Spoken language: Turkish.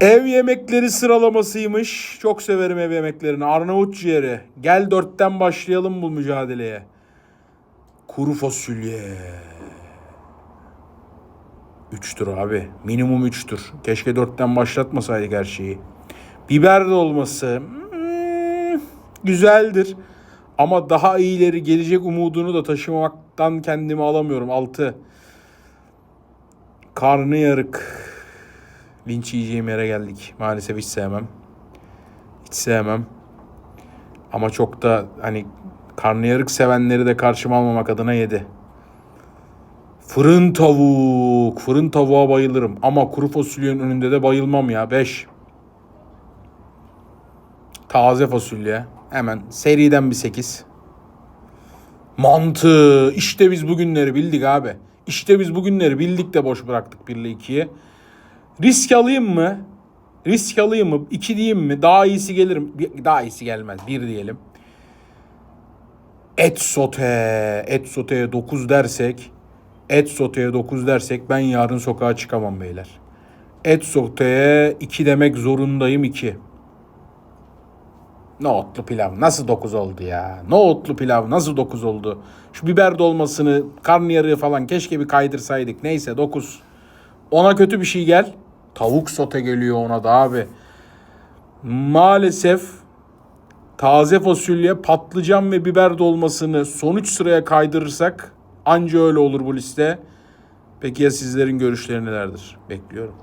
Ev yemekleri sıralamasıymış. Çok severim ev yemeklerini. Arnavut ciğeri. Gel dörtten başlayalım bu mücadeleye. Kuru fasulye. Üçtür abi. Minimum üçtür. Keşke dörtten başlatmasaydık her şeyi. Biber dolması. hmm, güzeldir. Ama daha iyileri gelecek umudunu da taşımaktan kendimi alamıyorum. Altı. Karnıyarık. Linç yiyeceğim yere geldik. Maalesef hiç sevmem. Hiç sevmem. Ama çok da hani karnıyarık sevenleri de karşıma almamak adına yedi. Fırın tavuk. Fırın tavuğa bayılırım. Ama kuru fasulyenin önünde de bayılmam ya. 5. Taze fasulye. Hemen seriden bir 8. Mantı. İşte biz bugünleri bildik abi. İşte biz bugünleri bildik de boş bıraktık 1 ile 2'yi. Risk alayım mı? Risk alayım mı? 2 diyeyim mi? Daha iyisi gelir mi? Daha iyisi gelmez. 1 diyelim. Et sote. Et soteye 9 dersek. Et soteye 9 dersek ben yarın sokağa çıkamam beyler. Et soteye 2 demek zorundayım 2. Nohutlu pilav nasıl 9 oldu ya? Nohutlu pilav nasıl 9 oldu? Şu biber dolmasını, karnıyarığı falan keşke bir kaydırsaydık. Neyse 9. Ona kötü bir şey gel. Tavuk sote geliyor ona da abi. Maalesef taze fasulye, patlıcan ve biber dolmasını son 3 sıraya kaydırırsak anca öyle olur bu liste. Peki ya sizlerin görüşleri nelerdir? Bekliyorum.